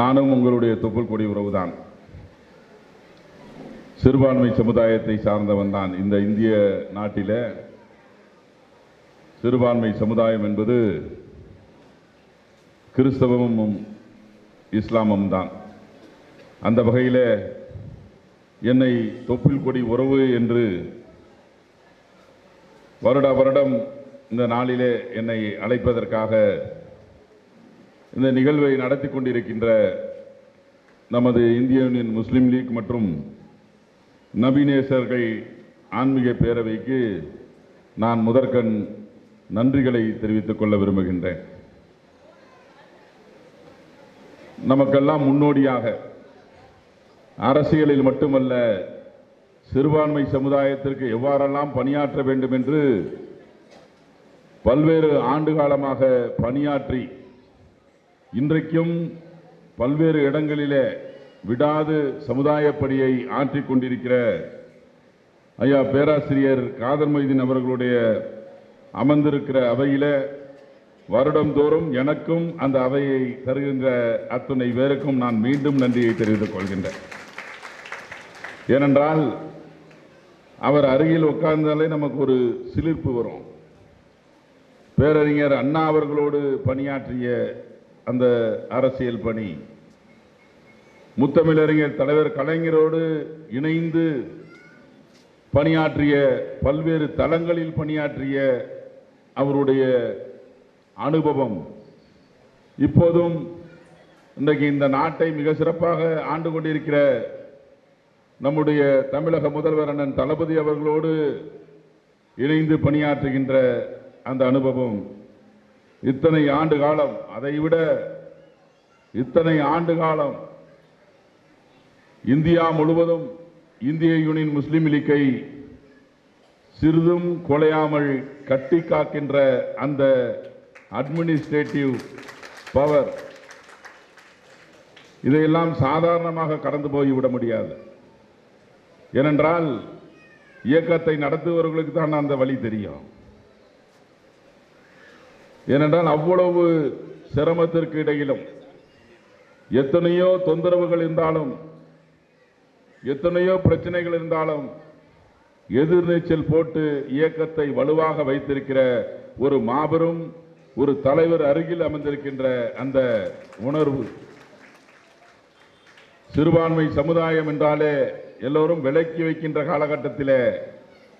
நானும் உங்களுடைய தொப்புள் கொடி உறவுதான். சிறுபான்மை சமுதாயத்தை சார்ந்தவன் தான். இந்த இந்திய நாட்டில் சிறுபான்மை சமுதாயம் என்பது கிறிஸ்தவமும் இஸ்லாமும் தான். அந்த வகையில் என்னை தொப்புள் கொடி உறவு என்று வருட வருடம் இந்த நாளிலே என்னை அழைப்பதற்காக இந்த நிகழ்வை நடத்தி கொண்டிருக்கின்ற நமது இந்திய யூனியன் முஸ்லீம் லீக் மற்றும் நபிநேசர்கள் ஆன்மீக பேரவைக்கு நான் முதற்கண் நன்றிகளை தெரிவித்துக் கொள்ள விரும்புகின்றேன். நமக்கெல்லாம் முன்னோடியாக அரசியலில் மட்டுமல்ல சிறுபான்மை சமுதாயத்திற்கு எவ்வாறெல்லாம் பணியாற்ற வேண்டும் என்று பல்வேறு ஆண்டு காலமாக பணியாற்றி இன்றைக்கும் பல்வேறு இடங்களிலே விடாது சமுதாயப்படியை ஆற்றிக் கொண்டிருக்கிற ஐயா பேராசிரியர் காதர் மொய்தீன் அவர்களுடைய அமர்ந்திருக்கிற அவையில வருடந்தோறும் எனக்கும் அந்த அவையை தருகின்ற அத்துணை பேருக்கும் நான் மீண்டும் நன்றியை தெரிவித்துக் கொள்கின்றேன். ஏனென்றால் அவர் அருகில் உட்கார்ந்தாலே நமக்கு ஒரு சிலிர்ப்பு வரும். பேரறிஞர் அண்ணா அவர்களோடு பணியாற்றிய அந்த அரசியல் பணி. முத்தமிழறிஞர் தலைவர் கலைஞரோடு இணைந்து பணியாற்றிய பல்வேறு தளங்களில் பணியாற்றிய அவருடைய அனுபவம். இப்போதும் இன்றைக்கு இந்த நாட்டை மிக சிறப்பாக ஆண்டு கொண்டிருக்கிற நம்முடைய தமிழக முதல்வர் அண்ணன் தளபதி அவர்களோடு இணைந்து பணியாற்றுகின்ற அந்த அனுபவம். இத்தனை ஆண்டு காலம் அதைவிட இத்தனை ஆண்டு காலம் இந்தியா முழுவதும் இந்திய யூனியன் முஸ்லீம் லீக்கை சிறிதும் கொலையாமல் கட்டி காக்கின்ற அந்த அட்மினிஸ்ட்ரேட்டிவ் பவர் இதையெல்லாம் சாதாரணமாக கடந்து போய்விட முடியாது. ஏனென்றால் இயக்கத்தை நடத்துபவர்களுக்கு தான் அந்த வழி தெரியும். ஏனென்றால் அவ்வளவு சிரமத்திற்கு இடையிலும் எத்தனையோ தொந்தரவுகள் இருந்தாலும் எத்தனையோ பிரச்சனைகள் இருந்தாலும் எதிர்நீச்சல் போட்டு இயக்கத்தை வலுவாக வைத்திருக்கிற ஒரு மாபெரும் ஒரு தலைவர் அருகில் அமர்ந்திருக்கின்ற அந்த உணர்வு. சிறுபான்மை சமுதாயம் என்றாலே எல்லோரும் விலக்கி வைக்கின்ற காலகட்டத்தில்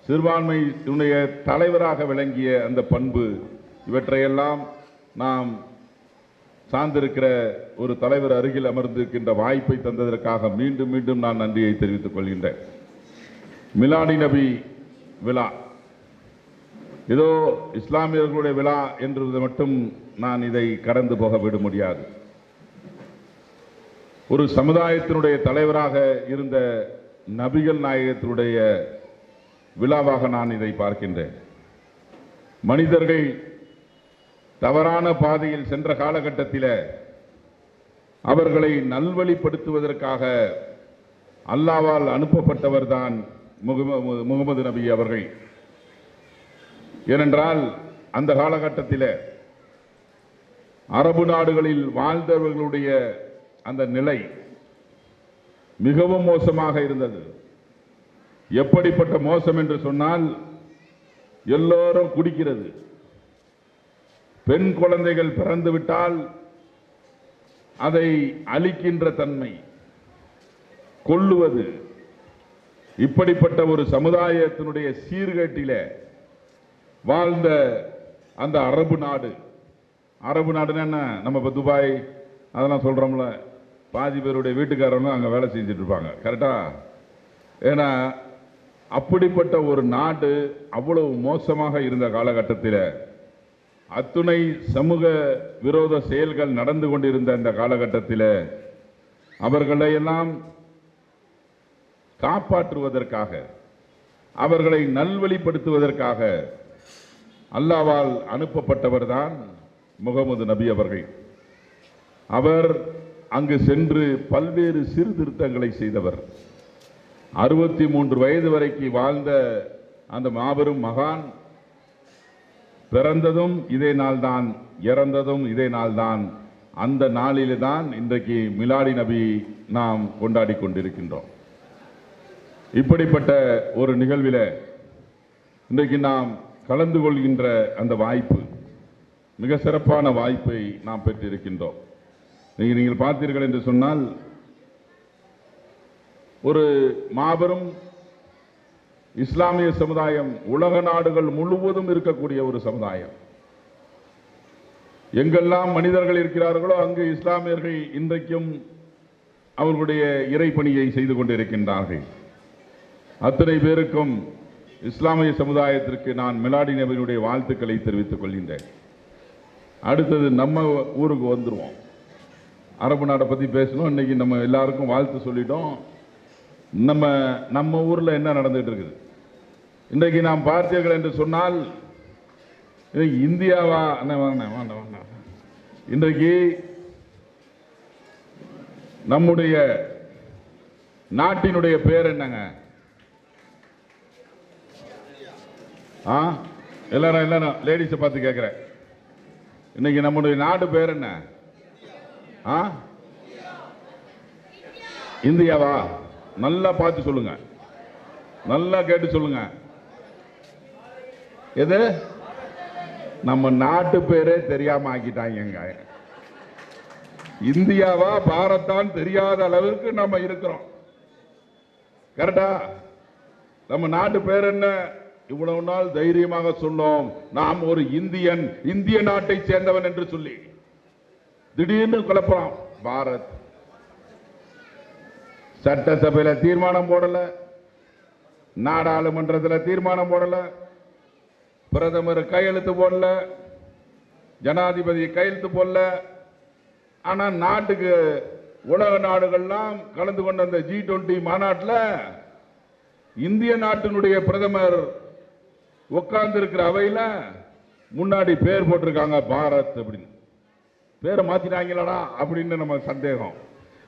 சிறுபான்மையினுடைய தலைவராக விளங்கிய அந்த பண்பு இவற்றையெல்லாம் நாம் சார்ந்திருக்கிற ஒரு தலைவர் அருகில் அமர்ந்திருக்கின்ற வாய்ப்பை தந்ததற்காக மீண்டும் மீண்டும் நான் நன்றியை தெரிவித்துக் கொள்கின்றேன். மிலாடி நபி விழா. ஏதோ இஸ்லாமியர்களுடைய விழா என்றது மட்டும் நான் இதை கடந்து போக விட முடியாது. ஒரு சமுதாயத்தினுடைய தலைவராக இருந்த நபிகள் நாயகத்தினுடைய விழாவாக நான் இதை பார்க்கின்றேன். மனிதர்கள் தவறான பாதையில் சென்ற காலகட்டத்தில் அவர்களை நல்வழிப்படுத்துவதற்காக அல்லாவால் அனுப்பப்பட்டவர்தான் முகம- முகமது நபி அவர்கள். ஏனென்றால் அந்த காலகட்டத்தில் அரபு நாடுகளில் வாழ்ந்தவர்களுடைய அந்த நிலை மிகவும் மோசமாக இருந்தது. எப்படிப்பட்ட மோசம் என்று சொன்னால் எல்லோரும் குடிக்கிறது. பெண் குழந்தைகள் பிறந்துவிட்டால் அதை அழிக்கின்ற தன்மை கொள்ளுவது இப்படிப்பட்ட ஒரு சமுதாயத்தினுடைய சீர்கேட்டில வாழ்ந்த அந்த அரபு நாடு. அரபு நாடுன்னா என்ன? நம்ம இப்போ துபாய் அதெல்லாம் சொல்கிறோம்ல பாதி பேருடைய வீட்டுக்காரங்க அங்கே வேலை செஞ்சுட்டு இருப்பாங்க. கரெக்டா ஏன்னா அப்படிப்பட்ட ஒரு நாடு அவ்வளவு மோசமாக இருந்த காலகட்டத்தில் அத்துணை சமூக விரோத செயல்கள் நடந்து கொண்டிருந்த இந்த காலகட்டத்தில் அவர்களையெல்லாம் காப்பாற்றுவதற்காக அவர்களை நல்வழிப்படுத்துவதற்காக அல்லாவால் அனுப்பப்பட்டவர்தான் முகமது நபி அவர்கள். அவர் அங்கு சென்று பல்வேறு சீர்திருத்தங்களை செய்தவர். அறுபத்தி மூன்று வயது வரைக்கு வாழ்ந்த அந்த மாபெரும் மகான் பிறந்ததும் இதே நாள்தான் இறந்ததும் இதே நாள்தான். அந்த நாளிலே தான் இன்றைக்கு மிலாடி நபி நாம் கொண்டாடி கொண்டிருக்கின்றோம். இப்படிப்பட்ட ஒரு நிகழ்வில இன்றைக்கு நாம் கலந்து கொள்கின்ற அந்த வாய்ப்பு மிக சிறப்பான வாய்ப்பை நாம் பெற்றிருக்கின்றோம். நீங்கள் நீங்கள் பார்த்தீர்கள் என்று சொன்னால் ஒரு மாபெரும் இஸ்லாமிய சமுதாயம் உலக நாடுகள் முழுவதும் இருக்கக்கூடிய ஒரு சமுதாயம். எங்கெல்லாம் மனிதர்கள் இருக்கிறார்களோ அங்கு இஸ்லாமியர்கள் இன்றைக்கும் அவர்களுடைய இறைப்பணியை செய்து கொண்டிருக்கின்றார்கள். அத்தனை பேருக்கும் இஸ்லாமிய சமுதாயத்திற்கு நான் மிலாடி நபியினுடைய வாழ்த்துக்களை தெரிவித்துக் கொள்கின்றேன். அடுத்தது நம்ம ஊருக்கு வந்துடுவோம் அரபு நாடை பற்றி பேசணும். இன்னைக்கு நம்ம எல்லாருக்கும் வாழ்த்து சொல்லிட்டோம். நம்ம நம்ம ஊரில் என்ன நடந்துகிட்டு இருக்குது? இன்றைக்கு நாம் பார்த்தீர்கள் என்று சொன்னால் இந்தியாவா அண்ணே, வாங்கண்ணே, வாங்க. இன்றைக்கு நம்முடைய நாட்டினுடைய பேர் என்னங்க? ஆ? எல்லாரும் எல்லாரும் லேடிஸை பார்த்து கேட்குறேன். இன்னைக்கு நம்முடைய நாடு பேர் என்ன? ஆ? இந்தியாவா நல்லா பார்த்து சொல்லுங்க. நல்லா கேட்டு சொல்லுங்க. எது? நம்ம நாட்டு பேரே தெரியாம ஆக்கிட்டாங்க இந்தியாவா பாரத்தான் தெரியாத அளவுக்கு நம்ம இருக்கிறோம். கரெக்டா? நம்ம நாட்டு பேர் என்ன? இவ்வளவு நாள் தைரியமாக சொன்னோம். நாம் ஒரு இந்தியன் இந்திய நாட்டை சேர்ந்தவன் என்று சொல்லி. திடீர்னு குழப்பலாம் பாரத். சட்டசபையில் தீர்மானம் போடல. நாடாளுமன்றத்தில் தீர்மானம் போடல. பிரதமர் கையெழுத்து போடல ஜனாதிபதி கையெழுத்து போடல. ஆனா நாட்டுக்கு உலக நாடுகள்லாம் கலந்து கொண்ட அந்த ஜி டுவெண்டி மாநாட்டில் இந்திய நாட்டினுடைய பிரதமர் உட்கார்ந்து இருக்கிற முன்னாடி பேர் போட்டிருக்காங்க பாரத் அப்படின்னு. பேரை மாத்திட்டாங்களடா அப்படின்னு நம்ம சந்தேகம்.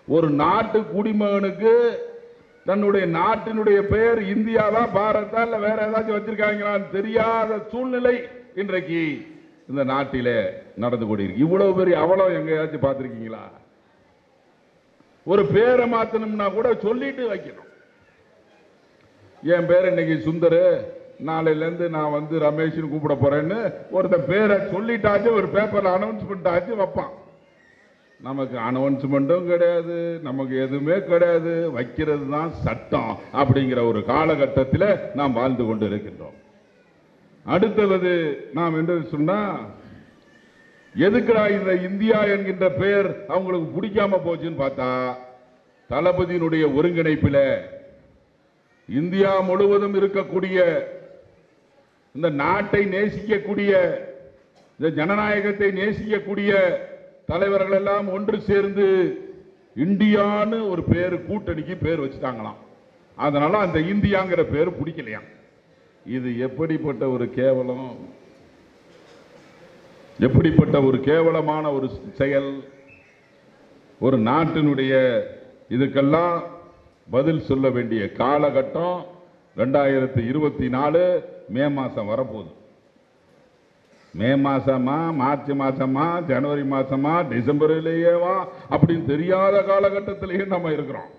ஒரு நாட்டு குடிமகனுக்கு தன்னுடைய நாட்டினுடைய பெயர் இந்தியாவா பாரதா இல்ல வேற ஏதாச்சும் வச்சிருக்காங்களான்னு தெரியாத சூழ்நிலை இன்றைக்கு இந்த நாட்டிலே நடந்து கொண்டிருக்கு. இவ்வளவு பெரிய அவலம் எங்கேயாச்சும் பார்த்துருக்கீங்களா? ஒரு பேரை மாத்தணும்னா கூட சொல்லிட்டு வைக்கணும். என் பேர் இன்னைக்கு சுந்தரு. நாளையிலேருந்து நான் வந்து ரமேஷ்னு கூப்பிட போறேன்னு ஒருத்தன் பேரை சொல்லிட்டாச்சு ஒரு பேப்பர்ல அனௌன்ஸ்மெண்ட் ஆச்சு வைப்பான். நமக்கு அனௌன்ஸ்மெண்ட்டும் கிடையாது நமக்கு எதுவுமே கிடையாது வைக்கிறது தான் சட்டம் அப்படிங்கிற ஒரு காலகட்டத்தில் நாம் வாழ்ந்து கொண்டு இருக்கின்றோம் அடுத்தது நாம் என்று சொன்னா எதுக்குடா இந்த இந்தியா என்கின்ற பெயர் அவங்களுக்கு பிடிக்காம போச்சுன்னு பார்த்தா தளபதியினுடைய ஒருங்கிணைப்பில் இந்தியா முழுவதும் இருக்கக்கூடிய இந்த நாட்டை நேசிக்கக்கூடிய இந்த ஜனநாயகத்தை நேசிக்கக்கூடிய தலைவர்கள் எல்லாம் ஒன்று சேர்ந்து இந்தியான்னு ஒரு பேர் கூட்டணிக்கு பேர் வச்சுட்டாங்களாம். அதனால அந்த இந்தியாங்கிற பேர் பிடிக்கலையாம் இது எப்படிப்பட்ட ஒரு கேவலம்? எப்படிப்பட்ட ஒரு கேவலமான ஒரு செயல்? ஒரு நாட்டினுடைய இதுக்கெல்லாம் பதில் சொல்ல வேண்டிய காலகட்டம் ரெண்டாயிரத்தி இருபத்தி நாலு மே மாதம் வரப்போகுது. மே மாசமா மார்ச் மாசமா ஜனவரி மாசமா டிசம்பர்லேயேவா அப்படின்னு தெரியாத காலகட்டத்திலேயே நம்ம இருக்கிறோம்.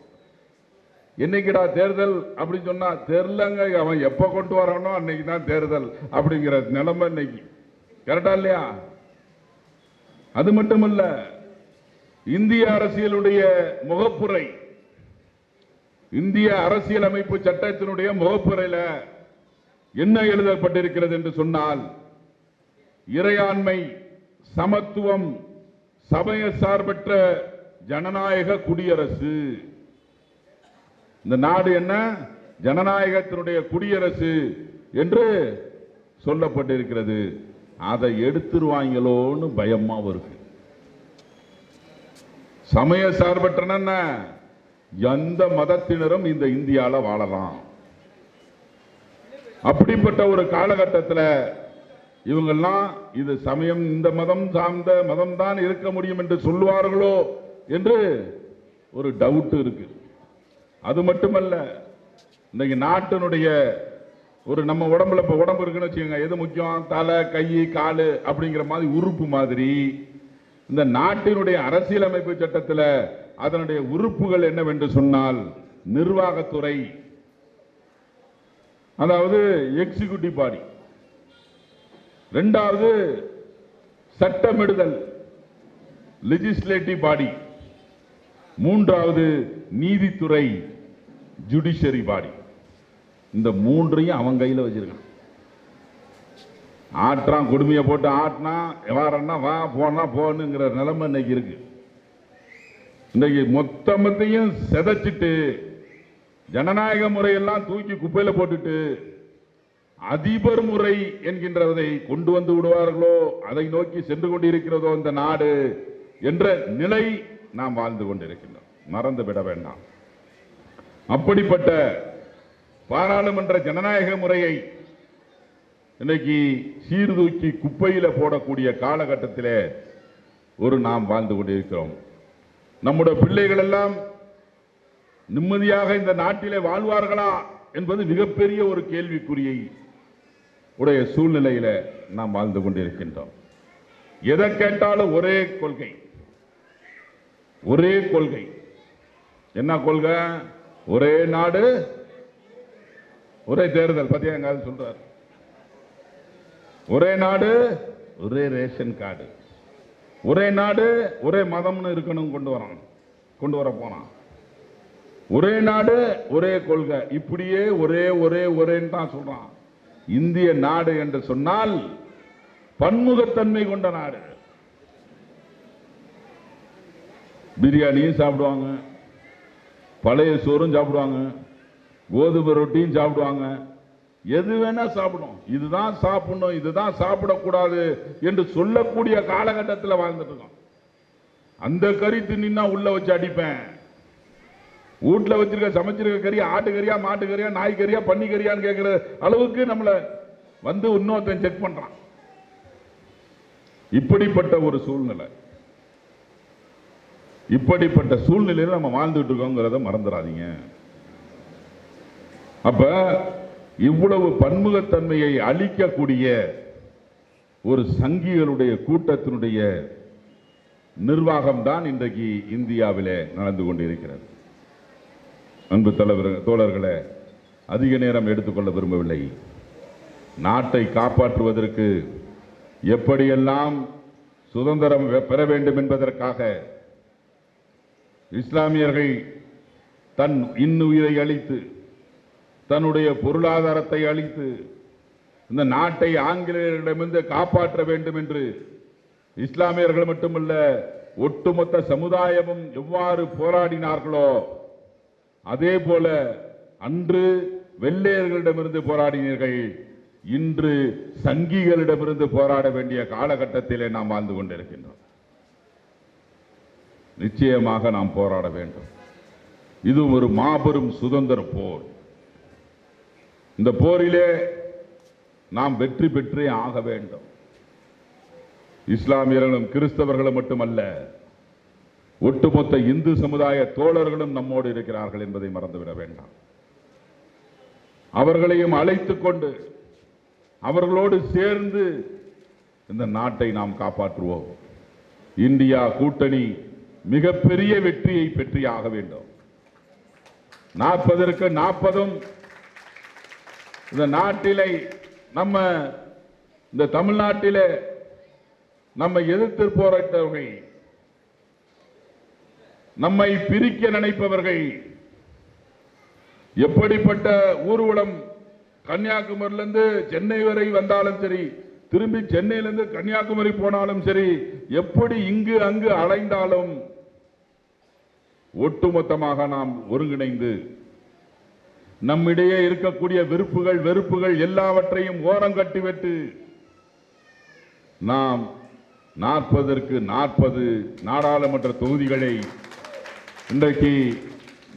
என்னைக்குடா தேர்தல் அப்படின்னு சொன்னா தெரிலங்க அவன் எப்ப கொண்டு வரானோ அன்னைக்கு தான் தேர்தல் அப்படிங்கிற நிலைமை இன்னைக்கு. கரெக்டா இல்லையா? அது மட்டுமல்ல இந்திய அரசியலுடைய முகப்புரை இந்திய அரசியலமைப்பு சட்டத்தினுடைய முகப்புரையில என்ன எழுதப்பட்டிருக்கிறது என்று சொன்னால் இறையாண்மை சமத்துவம் சமய சார்பற்ற ஜனநாயக குடியரசு. இந்த நாடு என்ன? ஜனநாயகத்தினுடைய குடியரசு என்று சொல்லப்பட்டிருக்கிறது. அதை எடுத்துருவாங்களோன்னு பயமா வருது. சமய சார்பற்றன எந்த மதத்தினரும் இந்த இந்தியாவில் வாழலாம். அப்படிப்பட்ட ஒரு காலகட்டத்தில் இவங்கெல்லாம் இது சமயம் இந்த மதம் சார்ந்த மதம் தான் இருக்க முடியும் என்று சொல்லுவார்களோ என்று ஒரு டவுட் இருக்கு. அது மட்டுமல்ல இன்னைக்கு நாட்டினுடைய ஒரு நம்ம உடம்புல இப்போ உடம்பு இருக்குன்னு வச்சுக்கோங்க எது முக்கியம்? தலை கை காலு அப்படிங்கிற மாதிரி உறுப்பு மாதிரி இந்த நாட்டினுடைய அரசியலமைப்பு சட்டத்தில் அதனுடைய உறுப்புகள் என்னவென்று சொன்னால் நிர்வாகத்துறை. அதாவது எக்ஸிகியூட்டிவ் பாடி ரெண்டாவது சட்டமிடுதல் லெஜிஸ்லேட்டிவ் பாடி மூன்றாவது நீதித்துறை ஜுடிஷரி பாடி இந்த மூன்றையும் அவன் கையில் வச்சிருக்கான். ஆட்டுறான் கொடுமையை போட்டு ஆட்டினா வாரன்னா வா போனா போனுங்கிற நிலைமை இன்னைக்கு இருக்கு. இன்னைக்கு மொத்தமத்தையும் செதைச்சிட்டு ஜனநாயக முறையெல்லாம் தூக்கி குப்பையில் போட்டுட்டு அதிபர் முறை என்கின்றதை கொண்டு வந்து விடுவார்களோ அதை நோக்கி சென்று கொண்டிருக்கிறதோ இந்த நாடு என்ற நிலை நாம் வாழ்ந்து கொண்டிருக்கின்றோம். மறந்து விட வேண்டாம். அப்படிப்பட்ட பாராளுமன்ற ஜனநாயக முறையை இன்னைக்கு சீர்தூக்கி குப்பையில போடக்கூடிய காலகட்டத்தில் ஒரு நாம் வாழ்ந்து கொண்டிருக்கிறோம். நம்முடைய பிள்ளைகள் எல்லாம் நிம்மதியாக இந்த நாட்டிலே வாழ்வார்களா என்பது மிகப்பெரிய ஒரு கேள்விக்குறியை உடைய சூழ்நிலையில நாம் வாழ்ந்து கொண்டிருக்கின்றோம். எதை கேட்டாலும் ஒரே கொள்கை. ஒரே கொள்கை. என்ன கொள்கை? ஒரே நாடு ஒரே தேர்தல். பத்தியா எங்காவது சொல்றார். ஒரே நாடு ஒரே ரேஷன் கார்டு. ஒரே நாடு ஒரே மதம்னு இருக்கணும் கொண்டு வரான். கொண்டு வர போனான் ஒரே நாடு ஒரே கொள்கை. இப்படியே ஒரே ஒரே ஒரேன்னு தான் சொல்றான். இந்திய நாடு என்று சொன்னால் பன்முகத்தன்மை கொண்ட நாடு. பிரியாணியும் சாப்பிடுவாங்க பழைய சோறும் சாப்பிடுவாங்க கோதுமை ரொட்டியும் சாப்பிடுவாங்க. எது வேணா சாப்பிடும். இதுதான் சாப்பிடணும் இதுதான் சாப்பிடக்கூடாது என்று சொல்லக்கூடிய காலகட்டத்தில் வாழ்ந்துட்டு இருக்கோம். அந்த கறி தின்னா உள்ள வச்சு அடிப்பேன். வீட்டில் வச்சிருக்க சமைச்சிருக்க கறி ஆட்டுக்கறியா மாட்டுக்கறியா நாய்க்கறியா பன்னிக்கறியான்னு கேட்கிற அளவுக்கு நம்மளை வந்து இன்னொருத்தன் செக் பண்றான். இப்படிப்பட்ட ஒரு சூழ்நிலை. இப்படிப்பட்ட சூழ்நிலையில நம்ம வாழ்ந்துட்டு இருக்கோங்கிறத மறந்துடாதீங்க அப்ப இவ்வளவு பன்முகத்தன்மையை அளிக்கக்கூடிய ஒரு சங்கிகளுடைய கூட்டத்தினுடைய நிர்வாகம் தான் இன்றைக்கு இந்தியாவிலே நடந்து கொண்டிருக்கிறது. அன்பு தலைவர் தோழர்களே அதிக நேரம் எடுத்துக்கொள்ள விரும்பவில்லை. நாட்டை காப்பாற்றுவதற்கு எப்படியெல்லாம் சுதந்திரம் பெற வேண்டும் என்பதற்காக இஸ்லாமியர்கள் தன் இன்னுயிரை அளித்து தன்னுடைய பொருளாதாரத்தை அளித்து இந்த நாட்டை ஆங்கிலேயரிடமிருந்து காப்பாற்ற வேண்டும் என்று இஸ்லாமியர்கள் மட்டுமல்ல ஒட்டுமொத்த சமுதாயமும் எவ்வாறு போராடினார்களோ அதே போல அன்று வெள்ளையர்களிடமிருந்து போராடினீர்கள். இன்று சங்கிகளிடமிருந்து போராட வேண்டிய காலகட்டத்திலே நாம் வாழ்ந்து கொண்டிருக்கின்றோம். நிச்சயமாக நாம் போராட வேண்டும். இது ஒரு மாபெரும் சுதந்திர போர். இந்த போரிலே நாம் வெற்றி பெற்றே ஆக வேண்டும். இஸ்லாமியர்களும் கிறிஸ்தவர்களும் மட்டுமல்ல ஒட்டுமொத்த இந்து சமுதாய தோழர்களும் நம்மோடு இருக்கிறார்கள் என்பதை மறந்துவிட வேண்டாம். அவர்களையும் அழைத்து கொண்டு அவர்களோடு சேர்ந்து இந்த நாட்டை நாம் காப்பாற்றுவோம். இந்தியா கூட்டணி மிகப்பெரிய வெற்றியை பெற்றியாக வேண்டும். நாற்பதற்கு நாற்பதும் இந்த நாட்டிலே நம்ம இந்த தமிழ்நாட்டிலே நம்ம எதிர்த்து போராட்டவர்கள் நம்மை பிரிக்க நினைப்பவர்கள் எப்படிப்பட்ட ஊர்வலம் கன்னியாகுமரியிலிருந்து சென்னை வரை வந்தாலும் சரி திரும்பி சென்னையிலிருந்து கன்னியாகுமரி போனாலும் சரி எப்படி இங்கு அங்கு அலைந்தாலும் ஒட்டுமொத்தமாக நாம் ஒருங்கிணைந்து நம்மிடையே இருக்கக்கூடிய விருப்புகள் வெறுப்புகள் எல்லாவற்றையும் ஓரம் கட்டிவிட்டு நாம் நாற்பதற்கு நாற்பது நாடாளுமன்ற தொகுதிகளை இன்றைக்கு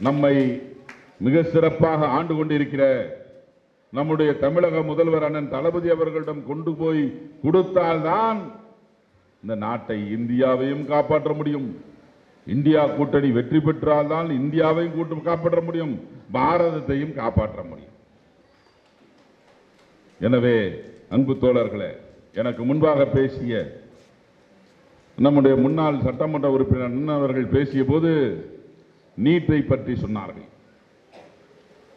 நம்மை மிக சிறப்பாக ஆண்டு கொண்டிருக்கிற நம்முடைய தமிழக முதல்வர் அண்ணன் தளபதி அவர்களிடம் கொண்டு போய் கொடுத்தால்தான் இந்த நாட்டை இந்தியாவையும் காப்பாற்ற முடியும். இந்தியா கூட்டணி வெற்றி பெற்றால்தான் இந்தியாவையும் கூட்டு காப்பாற்ற முடியும். பாரதத்தையும் காப்பாற்ற முடியும். எனவே அன்பு தோழர்களே எனக்கு முன்பாக பேசிய நம்முடைய முன்னாள் சட்டமன்ற உறுப்பினர் அண்ணன் அவர்கள் பேசிய போது நீட்டை பற்றி சொன்னார்கள்.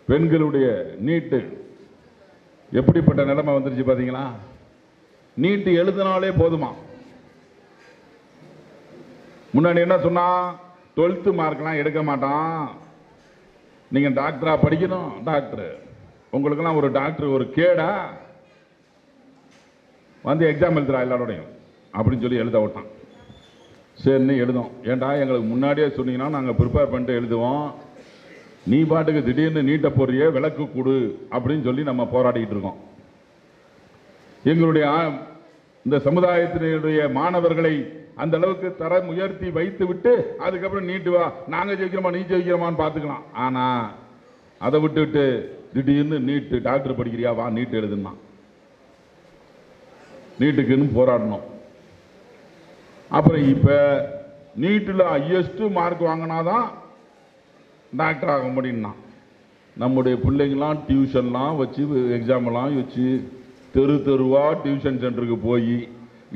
பெண்களுடைய நீட்டு எப்படிப்பட்ட நிலைமை வந்துருச்சு பார்த்தீங்களா நீட்டு எழுதினாலே போதுமா? முன்னாடி என்ன சொன்னா? டுவெல்த்து மார்க்லாம் எடுக்க மாட்டான். நீங்கள் டாக்டராக படிக்கணும் டாக்டர். உங்களுக்கெல்லாம் ஒரு டாக்டர் ஒரு கேடா. வந்து எக்ஸாம் எழுதுறா எல்லாரோடையும். அப்படின்னு சொல்லி எழுத விட்டான். சரின்னு எழுதும். ஏன்டா எங்களுக்கு முன்னாடியே சொன்னீங்கன்னா நாங்கள் ப்ரிப்பேர் பண்ணிட்டு எழுதுவோம். நீ பாட்டுக்கு திடீர்னு நீட்ட போறியே விளக்கு கொடு அப்படின்னு சொல்லி நம்ம போராடிக்கிட்டு இருக்கோம். எங்களுடைய இந்த சமுதாயத்தினுடைய மாணவர்களை அந்த அளவுக்கு தரம் உயர்த்தி வைத்து விட்டு அதுக்கப்புறம் நீட்டு வா நாங்கள் ஜெயிக்கிறோமா நீ ஜெயிக்கிறோமான்னு பார்த்துக்கலாம். ஆனால் அதை விட்டுட்டு திடீர்னு நீட்டு டாக்டர் படிக்கிறியா வா நீட்டு எழுதுனா நீட்டுக்குன்னு போராடணும். அப்புறம் இப்போ நீட்டில் ஹையஸ்ட்டு மார்க் வாங்கினாதான் டாக்டர் ஆக முடியும்னா நம்முடைய பிள்ளைங்களாம் டியூஷன்லாம் வச்சு எக்ஸாம்லாம் வச்சு தெரு தெருவாக டியூஷன் சென்டருக்கு போய்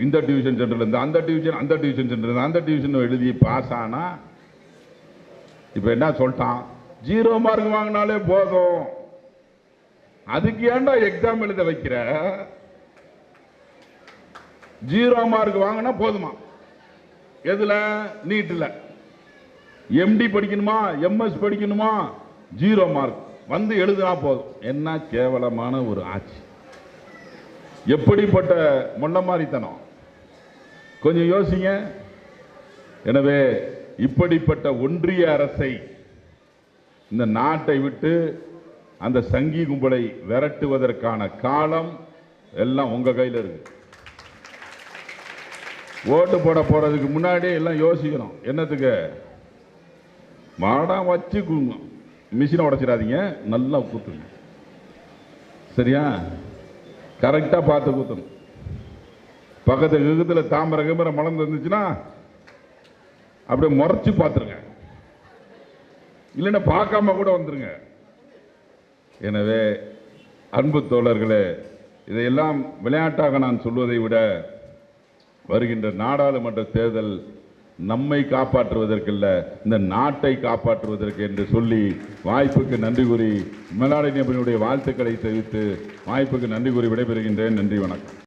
இந்த டியூஷன் சென்டர்லேருந்து அந்த டியூஷன் அந்த டியூஷன் சென்டர் அந்த டியூஷன் எழுதி பாஸ் ஆனால் இப்போ என்ன சொல்லிட்டான்? ஜீரோ மார்க் வாங்கினாலே போதும். அதுக்கு ஏன்டா எக்ஸாம் எழுத வைக்கிற? ஜீரோ மார்க் வாங்கினா போதுமா? எதுல? நீட்டில் எம்டி படிக்கணுமா? எம்எஸ் படிக்கணுமா? ஜீரோ மார்க் வந்து எழுதினா போதும். என்ன கேவலமான ஒரு ஆட்சி. எப்படிப்பட்ட முள்ளமாரித்தனம் கொஞ்சம் யோசிங்க. எனவே இப்படிப்பட்ட ஒன்றிய அரசை இந்த நாட்டை விட்டு அந்த சங்கி கும்பலை விரட்டுவதற்கான காலம் எல்லாம் உங்கள் கையில் இருக்குது ஓட்டு போட போகிறதுக்கு முன்னாடியே எல்லாம் யோசிக்கணும். என்னத்துக்கு? மாடாக வச்சு மிஷினை உடச்சிடாதீங்க. நல்லா கூத்துங்க. சரியா? கரெக்டாக பார்த்து கூத்தணும். பக்கத்து கிகத்துல தாமரை கிமரை மலர்ந்து இருந்துச்சுன்னா அப்படியே முறைச்சி பார்த்துருங்க. இல்லைன்னா பார்க்காம கூட வந்துருங்க. எனவே அன்பு தோழர்களே இதையெல்லாம் விளையாட்டாக நான் சொல்வதை விட வருகின்ற நாடாளுமன்ற தேர்தல் நம்மை காப்பாற்றுவதற்கில்ல இந்த நாட்டை காப்பாற்றுவதற்கு என்று சொல்லி வாய்ப்புக்கு நன்றி கூறி மேலாடை நிபுணனுடைய வாழ்த்துக்களை தெரிவித்து வாய்ப்புக்கு நன்றி கூறி விடைபெறுகின்றேன். நன்றி வணக்கம்.